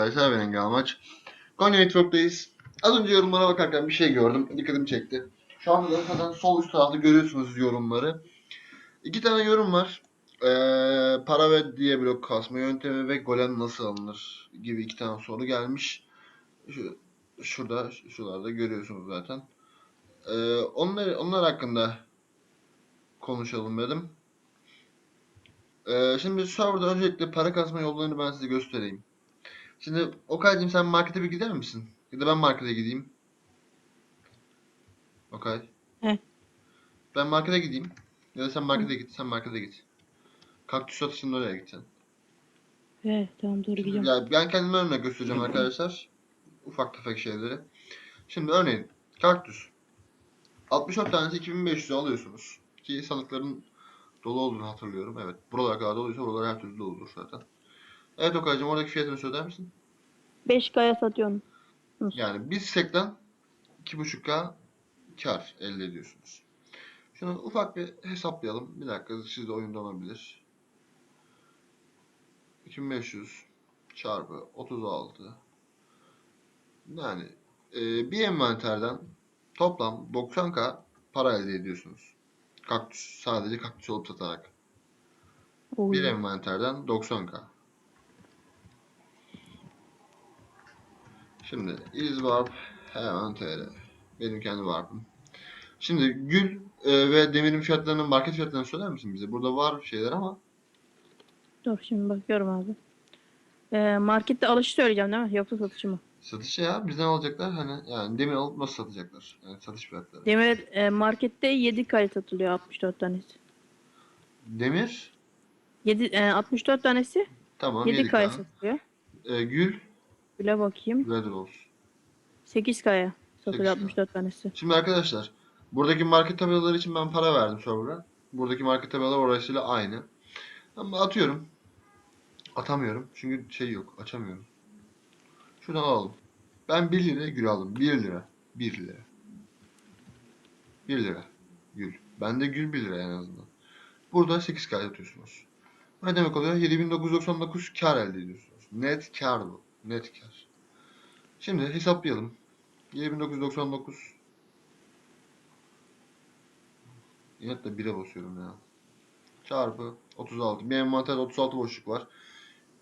arkadaşlar ben Engin Almaç. Konya Network'tayız. Az önce yorumlara bakarken bir şey gördüm. Dikkatimi çekti. Şu anda da zaten sol üst tarafta görüyorsunuz yorumları. İki tane yorum var. Ee, para ve diye blok kasma yöntemi ve golem nasıl alınır gibi iki tane soru gelmiş. Şu, şurada, şuralarda görüyorsunuz zaten. Ee, onlar, onlar hakkında konuşalım dedim. Ee, şimdi serverda öncelikle para kasma yollarını ben size göstereyim. Şimdi Okay'cığım sen markete bir gider misin? Ya da ben markete gideyim. Okay. He. Ben markete gideyim. Ya da sen markete git. Sen markete git. Kaktüs satışının oraya sen. He tamam doğru gidiyorum. Ya ben kendime örnek göstereceğim arkadaşlar. Ufak tefek şeyleri. Şimdi örneğin kaktüs. 64 tanesi 2500 alıyorsunuz. Ki sandıkların dolu olduğunu hatırlıyorum. Evet. Buralar kadar doluysa buralar her türlü doludur zaten. Evet Okay'cığım oradaki fiyatını söyler misin? 5K'ya satıyorsun. Yani bir sekten 2.5K kar elde ediyorsunuz. Şunu ufak bir hesaplayalım. Bir dakika siz de oyunda olabilir. 2500 çarpı 36 yani e, bir envanterden toplam 90k para elde ediyorsunuz. Kaktüs sadece kaktüs olup satarak. Oy. Bir envanterden 90k. Şimdi izwarp hemen tr. Benim kendi warp'ım. Şimdi gül e, ve demirin fiyatlarının market fiyatlarını söyler misin bize? Burada var şeyler ama Dur şimdi bakıyorum abi. Ee, markette alışı söyleyeceğim değil mi? Yoksa satışı mı? satışı ya bizden alacaklar hani yani demir alıp nasıl satacaklar? Yani satış fiyatları. Demir e, markette 7K'ya satılıyor 64 tanesi. Demir 7, e, 64 tanesi tamam 7K'ya 7K. satılıyor. E, gül Bile bakayım. Red Rose. 8K'ya satılıyor 8K. 64 tanesi. Şimdi arkadaşlar buradaki market tabelaları için ben para verdim server'a. Buradaki market tabelalar orasıyla aynı. Ama atıyorum. Atamıyorum. Çünkü şey yok. Açamıyorum. Şuradan alalım. Ben 1 liraya gül aldım. 1 lira. 1 lira. 1 lira. Gül. Bende gül 1 lira en azından. Burada 8K atıyorsunuz. Ne demek oluyor? 7999 kar elde ediyorsunuz. Net kar bu. Net kar. Şimdi hesaplayalım. 7999 Yine de 1'e basıyorum ya. Çarpı 36. Bir envanterde 36 boşluk var.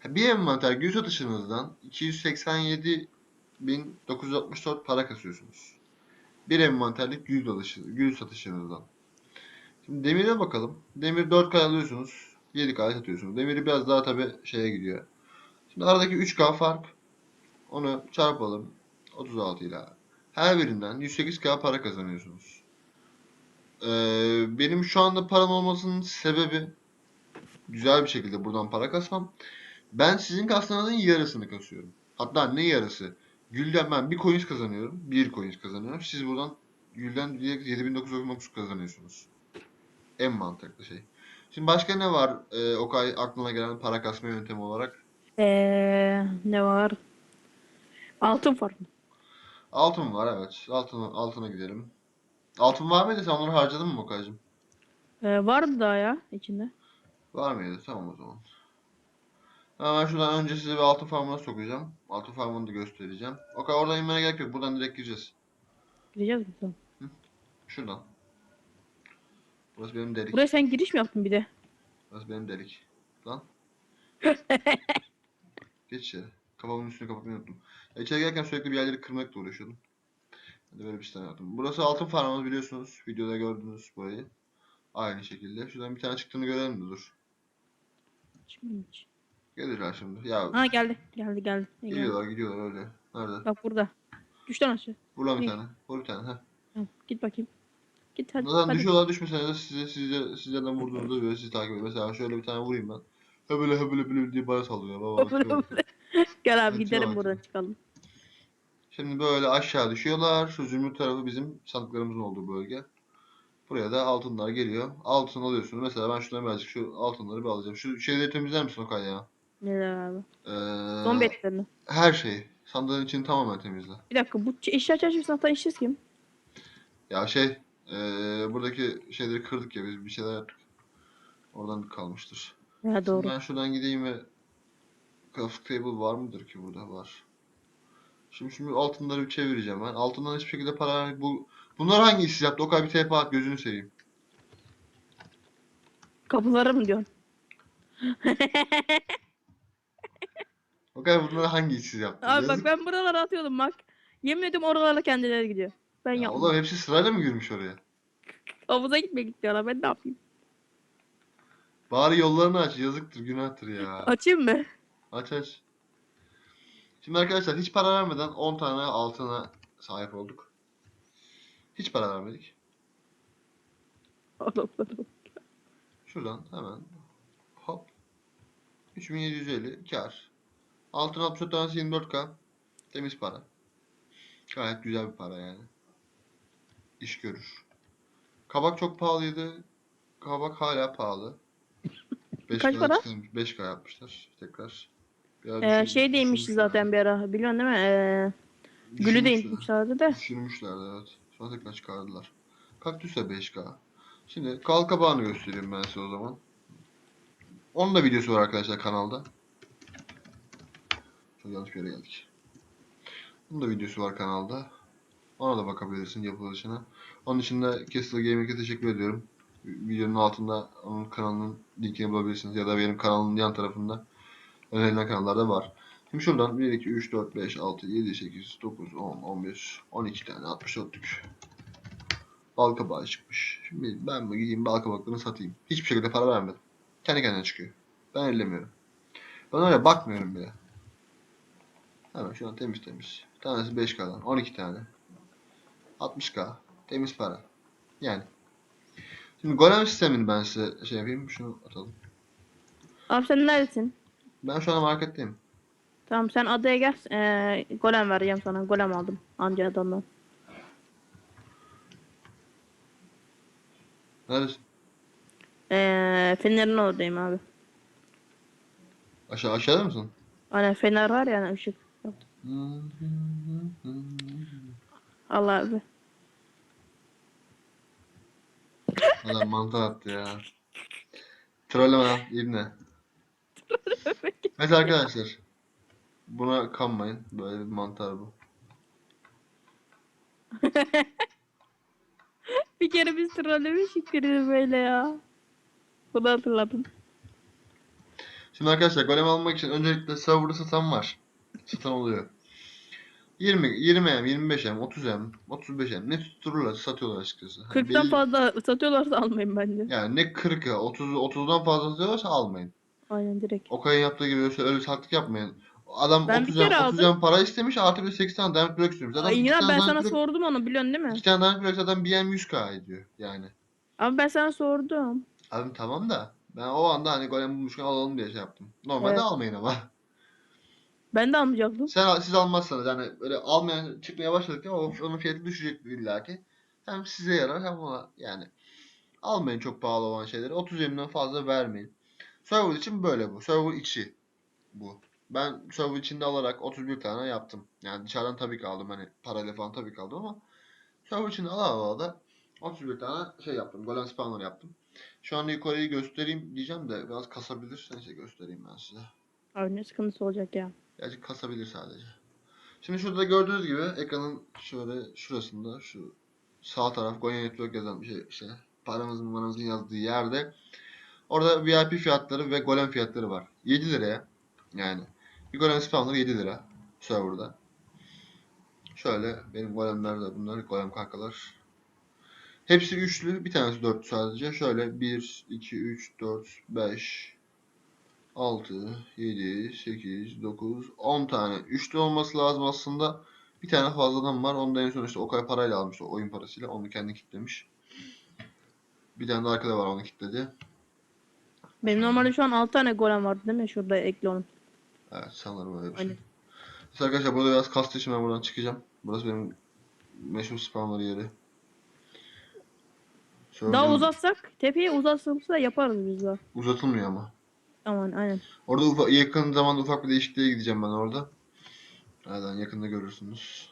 Bir envanter gül satışınızdan 287.964 para kasıyorsunuz. Bir envanterlik gül, dalışı, gül satışınızdan. Şimdi demire bakalım. Demir 4K alıyorsunuz. 7K satıyorsunuz. Demiri biraz daha tabi şeye gidiyor. Şimdi aradaki 3K fark. Onu çarpalım. 36 ile. Her birinden 108K para kazanıyorsunuz. Ee, benim şu anda param olmasının sebebi güzel bir şekilde buradan para kasmam. Ben sizin kastığınızın yarısını kasıyorum. Hatta ne yarısı? Gülden ben bir coins kazanıyorum. Bir coins kazanıyorum. Siz buradan Gülden direkt 7999 kazanıyorsunuz. En mantıklı şey. Şimdi başka ne var e, Okay aklına gelen para kasma yöntemi olarak? Ee, ne var? Altın farm. Altın var evet. Altın, altına gidelim. Altın var mıydı? Sen onları harcadın mı Okay'cığım? Ee, vardı daha ya içinde. Var mıydı? Tamam o zaman. Hemen şuradan önce sizi bir altın farmına sokacağım. Altın farmını da göstereceğim. Okay oradan inmene gerek yok. Buradan direkt gireceğiz. Gireceğiz mi? Tamam. Şuradan. Burası benim delik. Buraya sen giriş mi yaptın bir de? Burası benim delik. Lan. Geç içeri. Kafamın üstünü kapatmayı unuttum. Ya içeri gelirken sürekli bir yerleri kırmakla uğraşıyordum. De böyle bir şey yaptım. Burası altın farmımız biliyorsunuz. Videoda gördünüz burayı. Aynı şekilde. Şuradan bir tane çıktığını görelim de dur. Çıkmıyor hiç. Gelirler şimdi. Ya Ha geldi. Geldi geldi. Geldi? gidiyorlar gidiyorlar öyle. Nerede? Bak burada. Düşten aşağı. Vur lan bir Ne? tane. Vur bir tane. Heh. Tamam, git bakayım. Git hadi. Zaten hadi. düşüyorlar düşmeseniz de size size sizlerden vurduğunuzda böyle sizi takip ediyor. Mesela şöyle bir tane vurayım ben. Höbele höbele höbele diye bana sallıyor. Baba, Öbür, öbür. Gel abi gidelim buradan çıkalım. Şimdi böyle aşağı düşüyorlar. Şu zümrüt tarafı bizim sandıklarımızın olduğu bölge. Buraya da altınlar geliyor. Altın alıyorsunuz. Mesela ben şuradan birazcık şu altınları bir alacağım. Şu şeyleri temizler misin Okay ya? Neler abi? Ee, Zombi etlerini. Her şeyi. Sandığın için tamamen temizle. Bir dakika bu ç- eşya çarşısı sınıftan işsiz kim? Ya şey, ee, buradaki şeyleri kırdık ya biz bir şeyler yaptık. Oradan kalmıştır. Ya doğru. Ben şuradan gideyim ve Graphic table var mıdır ki burada? Var. Şimdi şimdi altınları bir çevireceğim ben. Altından hiçbir şekilde para bu Bunlar hangi işsiz yaptı? O kadar bir TP at gözünü seveyim. Kapıları mı diyorsun? O kadar bunları hangi işsiz yaptı? Abi bak Yazık. ben buralara atıyordum bak. Yemin ediyorum oralarla kendileri gidiyor. Ben Ya yapmadım. oğlum hepsi sırayla mı girmiş oraya? Havuza gitmeye gidiyorlar ben ne yapayım? Bari yollarını aç. Yazıktır, günahtır ya. Açayım mı? Aç aç. Şimdi arkadaşlar hiç para vermeden 10 tane altına sahip olduk. Hiç para vermedik. Adamlarım. Şuradan hemen hop 3750 kar. Altın 64 tanesi 24k. Temiz para. Gayet güzel bir para yani. İş görür. Kabak çok pahalıydı. Kabak hala pahalı. 5 Kaç para? 5k yapmışlar tekrar. Ee, şey düşürmüşler. zaten bir ara. Biliyorsun değil mi? Ee, gülü Düşürmüşler. değinmişlerdi de. Düşürmüşlerdi evet. Sonra tekrar çıkardılar. Kaktüs de 5K. Şimdi kal kabağını göstereyim ben size o zaman. Onun da videosu var arkadaşlar kanalda. Çok yanlış bir yere geldik. Onun da videosu var kanalda. Ona da bakabilirsin yapılışına. Onun dışında Castle Gaming'e teşekkür ediyorum. Videonun altında onun kanalının linkini bulabilirsiniz. Ya da benim kanalımın yan tarafında önerilen kanallarda var. Şimdi şuradan 1, 2, 3, 4, 5, 6, 7, 8, 9, 10, 11, 12 tane 64'lük bal kabağı çıkmış. Şimdi ben bu gideyim bal kabaklarını satayım. Hiçbir şekilde para vermedim. Kendi kendine çıkıyor. Ben ellemiyorum. Ben öyle bakmıyorum bile. Hemen şu an temiz temiz. Tanesi 5K'dan 12 tane. 60K. Temiz para. Yani. Şimdi golem sistemini ben size şey yapayım. Şunu atalım. Abi sen neredesin? Ben şu an marketteyim. Tamam sen adaya gel. Ee, golem vereceğim sana. Golem aldım. Anca adamdan. Neredesin? Ee, fenerin oradayım abi. Aşağı aşağıda mısın? Hani fener var ya hani ışık. Allah abi. Adam mantar attı ya. Trolleme ibne. Evet arkadaşlar. Buna kanmayın. Böyle bir mantar bu. Bir kere biz trollemişik birini böyle ya. Bunu hatırladım. Şimdi arkadaşlar golem almak için öncelikle server'da satan var. Satan oluyor. 20, 20M, 25M, 30M, 35M ne tuttururlar satıyorlar açıkçası. Hani 40'tan belli- fazla satıyorlarsa almayın bence. Yani ne 40'a 30 30'dan fazla satıyorlarsa almayın. Aynen direkt. Okay'ın yaptığı gibi öyle, öyle taktik yapmayın. Adam Ben bir 30 kere 30 para istemiş artı bir 8 tane diamond block istemiş. Zaten Ay iki inan tane ben diamond sana block- sordum onu biliyorsun değil mi? iki tane diamond block zaten BM 100k ediyor yani. Abi ben sana sordum. Abi tamam da ben o anda hani golem bulmuşken alalım diye şey yaptım. Normalde Evet. almayın ama. Ben de almayacaktım. Sen siz almazsanız yani böyle almayan çıkmaya başladıkça o onun fiyatı düşecek illaki. Hem size yarar hem ona yani. Almayın çok pahalı olan şeyleri. 30 yeminden fazla vermeyin. Server için böyle bu. Server içi bu. Ben server içinde alarak 31 tane yaptım. Yani dışarıdan tabii ki aldım hani parayla falan tabii ki aldım ama server içinde ala ala da 31 tane şey yaptım. Golem spawner yaptım. Şu anda yukarıyı göstereyim diyeceğim de biraz kasabilir. Neyse göstereyim ben size. Abi ne sıkıntısı olacak ya. Birazcık kasabilir sadece. Şimdi şurada gördüğünüz gibi ekranın şöyle şurasında şu sağ taraf Gonya Network yazan bir şey işte paramızın manamızın yazdığı yerde orada VIP fiyatları ve golem fiyatları var. 7 liraya yani bir golem spawner 7 lira serverda. Şöyle benim golemler de bunlar golem kankalar. Hepsi üçlü bir tanesi dört sadece. Şöyle 1, 2, 3, 4, 5, 6, 7, 8, 9, 10 tane. Üçlü olması lazım aslında. Bir tane fazladan var. Onu da en son işte Okay parayla almıştı. Oyun parasıyla. Onu kendi kitlemiş. Bir tane de arkada var onu kitledi. Benim normalde şu an 6 tane golem vardı değil mi? Şurada ekli onun. Evet sanırım öyle bir şey. Aynen. Arkadaşlar burada biraz kastı için ben buradan çıkacağım. Burası benim meşhur spawner yeri. Şöyle Daha uzatsak, tepeye uzatılsa yaparız biz daha. Uzatılmıyor ama. Aman aynen. Orada ufa- yakın zamanda ufak bir değişikliğe gideceğim ben orada. Nereden yakında görürsünüz.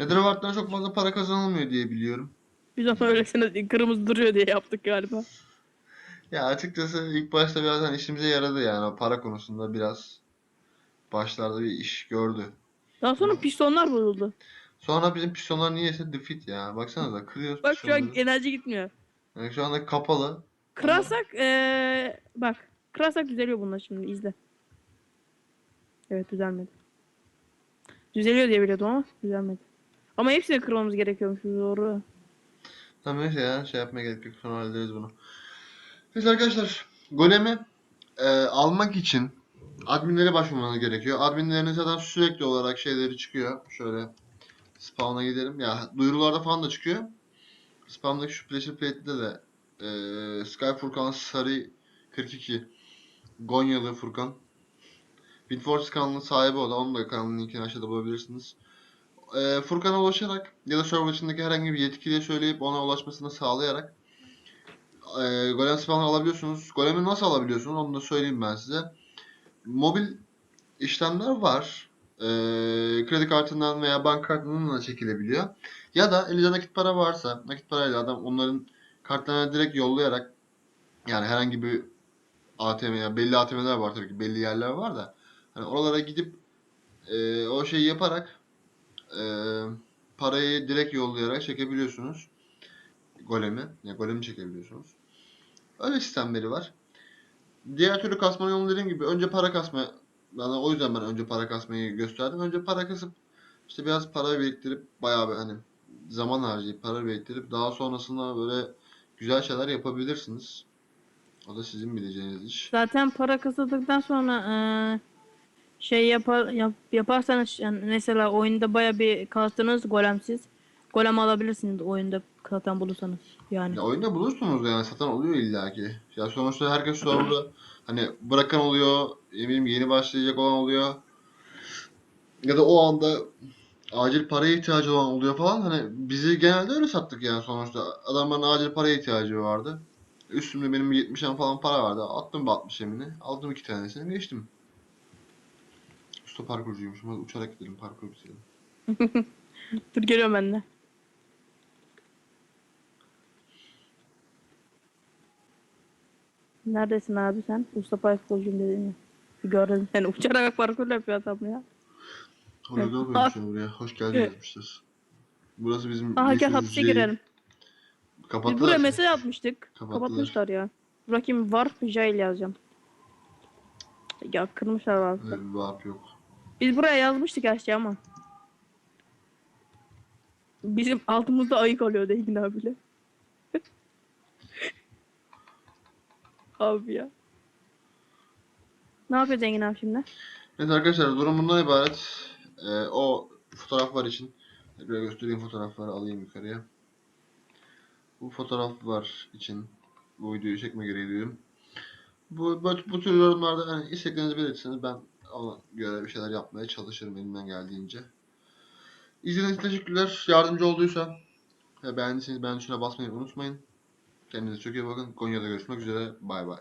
Netherward'dan çok fazla para kazanılmıyor diye biliyorum. Biz onu öylesine kırmızı duruyor diye yaptık galiba. Ya açıkçası ilk başta biraz hani işimize yaradı yani para konusunda biraz başlarda bir iş gördü. Daha sonra pistonlar bozuldu. Sonra bizim pistonlar niyeyse defeat ya. Baksanıza kırıyoruz Bak şu an pistonları. enerji gitmiyor. Yani şu anda kapalı. Kırarsak eee bak. Kırarsak düzeliyor bunlar şimdi izle. Evet düzelmedi. Düzeliyor diye biliyordum ama düzelmedi. Ama hepsini kırmamız gerekiyormuş doğru. Tamam neyse ya şey yapmaya gerek yok. Sonra hallederiz bunu. Neyse arkadaşlar. Golemi e, almak için adminlere başvurmanız gerekiyor. Adminlerin zaten sürekli olarak şeyleri çıkıyor. Şöyle spawn'a gidelim. Ya duyurularda falan da çıkıyor. Spawn'daki şu Pleasure Plate'de de e, Sky Furkan Sarı 42 Gonyalı Furkan. Bitforce kanalının sahibi o da. Onun da kanalının linkini aşağıda bulabilirsiniz. E, Furkan'a ulaşarak ya da server içindeki herhangi bir yetkiliye söyleyip ona ulaşmasını sağlayarak e, Golem spawn alabiliyorsunuz. Golem'i nasıl alabiliyorsunuz onu da söyleyeyim ben size. Mobil işlemler var. E, kredi kartından veya banka kartından da çekilebiliyor. Ya da elinizde nakit para varsa nakit parayla adam onların kartlarına direkt yollayarak yani herhangi bir ATM ya belli ATM'ler var tabii ki belli yerler var da hani oralara gidip e, o şeyi yaparak e, parayı direkt yollayarak çekebiliyorsunuz. Golemi. Yani golemi çekebiliyorsunuz. Öyle sistemleri var. Diğer türlü kasma yolu dediğim gibi önce para kasma yani o yüzden ben önce para kasmayı gösterdim. Önce para kasıp işte biraz para biriktirip bayağı bir hani zaman harcayıp para biriktirip daha sonrasında böyle güzel şeyler yapabilirsiniz. O da sizin bileceğiniz iş. Zaten para kazandıktan sonra eee, şey yapar yap, yaparsanız yani mesela oyunda baya bir kastınız golemsiz. Golem alabilirsiniz oyunda zaten bulursanız yani. Ya oyunda bulursunuz yani satan oluyor illaki. Ya sonuçta herkes serverda hani bırakan oluyor, bileyim yeni başlayacak olan oluyor. Ya da o anda acil paraya ihtiyacı olan oluyor falan. Hani bizi genelde öyle sattık yani sonuçta. Adamların acil paraya ihtiyacı vardı. Üstümde benim 70 an falan para vardı. Attım bir 60 emini. Aldım iki tanesini geçtim. Usta parkurcuymuşum. Hadi uçarak gidelim parkur bitirelim. Dur geliyorum ben de. Neredesin abi sen? Usta parkurcuyum dedin ya. Gördüm seni uçarak parkur yapıyor adam ya. Görmüyorum seni buraya. Hoş geldin Evet. yazmışlar. Burası bizim Aha gel hapse J- girelim. Biz Kapattılar. buraya mesaj atmıştık. Kapattılar. Kapatmışlar ya. Bakayım var Jail yazacağım. Ya kırmışlar var. Öyle bir varp yok. Biz buraya yazmıştık her şeyi ama. Bizim altımızda ayık oluyor Engin abiyle. abi ya. Ne yapıyor Engin abi şimdi? Evet arkadaşlar durum bundan ibaret. Ee, o fotoğraflar için tekrar göstereyim fotoğrafları alayım yukarıya. Bu fotoğraflar için bu videoyu çekme gereği duydum. Bu, bu, bu tür yorumlarda hani isteklerinizi belirtirseniz ben ona göre bir şeyler yapmaya çalışırım elimden geldiğince. İzlediğiniz için teşekkürler. Yardımcı olduysa beğendiyseniz beğen tuşuna basmayı unutmayın. Kendinize çok iyi bakın. Konya'da görüşmek üzere. Bay bay.